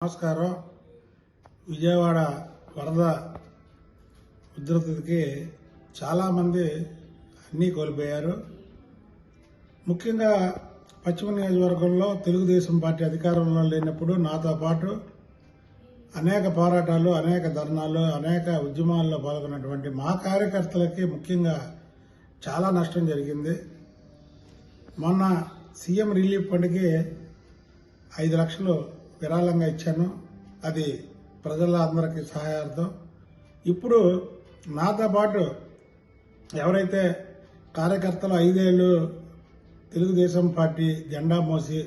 నమస్కారం. విజయవాడ వరద ఉధృతికి చాలామంది అన్నీ కోల్పోయారు. ముఖ్యంగా పశ్చిమ నియోజకవర్గంలో తెలుగుదేశం పార్టీ అధికారంలో లేనప్పుడు నాతో పాటు అనేక పోరాటాలు అనేక ధర్నాలు అనేక ఉద్యమాల్లో పాల్గొన్నటువంటి మా కార్యకర్తలకి ముఖ్యంగా చాలా నష్టం జరిగింది. మొన్న సీఎం రిలీఫ్ ఫండ్కి ఐదు లక్షలు విరాళంగా ఇచ్చాను. అది ప్రజలందరికీ సహాయార్థం. ఇప్పుడు నాతో పాటు ఎవరైతే కార్యకర్తలు ఐదేళ్ళు తెలుగుదేశం పార్టీ జెండా మోసి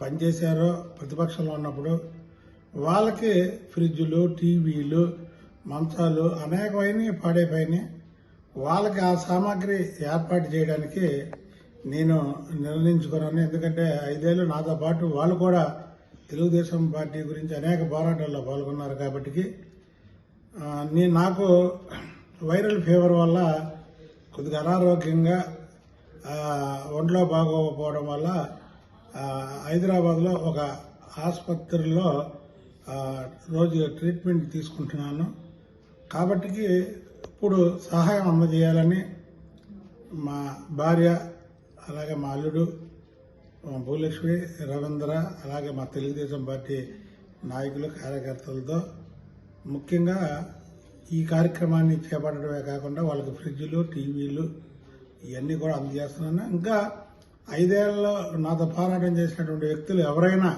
పనిచేశారో ప్రతిపక్షంలో ఉన్నప్పుడు వాళ్ళకి ఫ్రిడ్జులు టీవీలు మంచాలు అనేకమైనవి పాడైపోయినాయి. వాళ్ళకి ఆ సామాగ్రి ఏర్పాటు చేయడానికి నేను నిర్ణయించుకున్నాను. ఎందుకంటే ఐదేళ్ళు నాతో పాటు వాళ్ళు కూడా తెలుగుదేశం పార్టీ గురించి అనేక పోరాటాల్లో పాల్గొన్నారు కాబట్టి నేను నాకు వైరల్ ఫీవర్ వల్ల కొద్దిగా అనారోగ్యంగా ఒంట్లో బాగోకపోవడం వల్ల హైదరాబాద్లో ఒక ఆసుపత్రిలో రోజు ట్రీట్మెంట్ తీసుకుంటున్నాను. కాబట్టి ఇప్పుడు సహాయం అందజేయాలని మా భార్య అలాగే మా అల్లుడు భూలక్ష్మి రవీంద్ర అలాగే మా తెలుగుదేశం పార్టీ నాయకులు కార్యకర్తలతో ముఖ్యంగా ఈ కార్యక్రమాన్ని చేపట్టడమే కాకుండా వాళ్ళకి ఫ్రిడ్జ్లు టీవీలు ఇవన్నీ కూడా అందజేస్తున్నాను. ఇంకా ఐదేళ్ళలో నాతో పోరాటం చేసినటువంటి వ్యక్తులు ఎవరైనా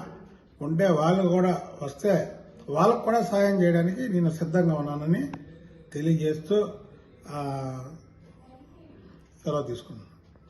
ఉంటే వాళ్ళు కూడా వస్తే వాళ్ళకు కూడా సహాయం చేయడానికి నేను సిద్ధంగా ఉన్నానని తెలియజేస్తూ సెలవు తీసుకున్నాను